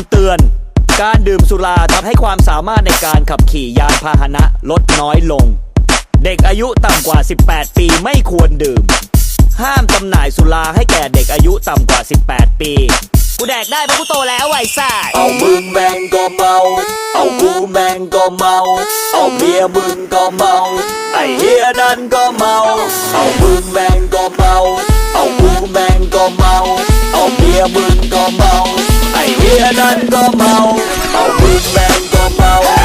ำเตือน การดื่มสุราทำให้ความสามารถในการขับขี่ยานพาหนะลดน้อยลง เด็กอายุต่ำกว่า 18 ปีไม่ควรดื่ม ห้ามจำหน่ายสุราให้แก่เด็กอายุต่ำกว่า 18 ปี กูแดกได้เพราะกูโตแล้วไอ้ซ่าเอามึงแมงก็เมา เอากูแมงก็เมา เอาเมียมึงก็เมา ไอ้เฮียนั่นก็เมา เอามึงแมงก็เมา เอากูแมงก็เมา เอาเมียมึงก็เมา I hear that come out, a big man come out.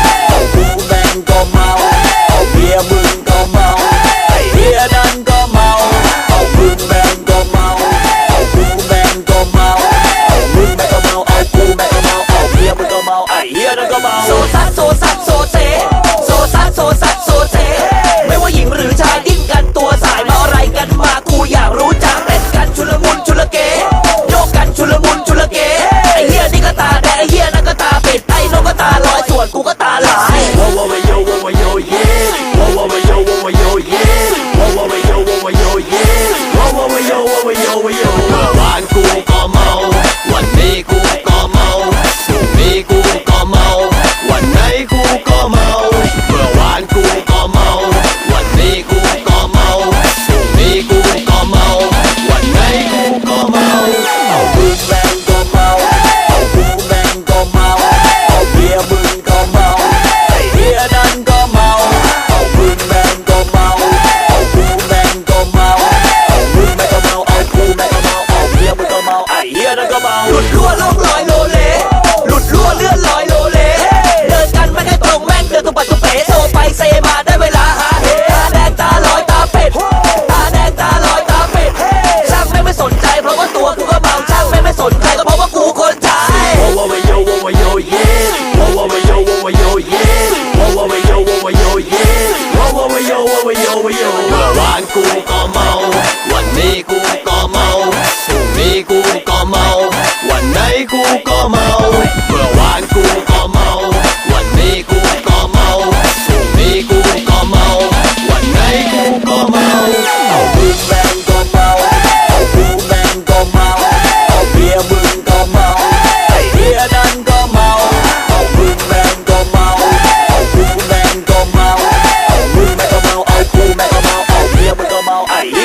หยุดรั่วลง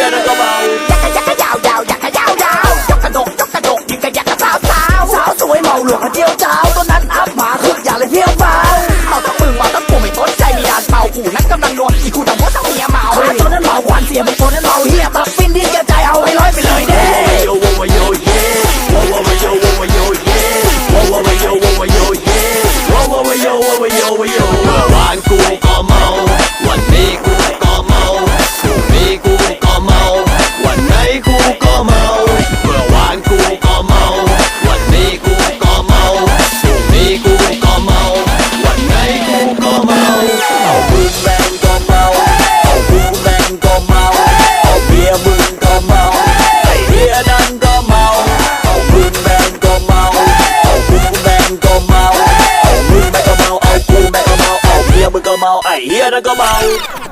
ยนก็บายักกะยากกะยาวยาวอยากกะยาวยาวยกกระดกยกกระดกยิ่งกะยักกะสาวสาวสาวสวยเมาหลวงเดียวเจ้าต้น gumaw, ay hiya na gumaw.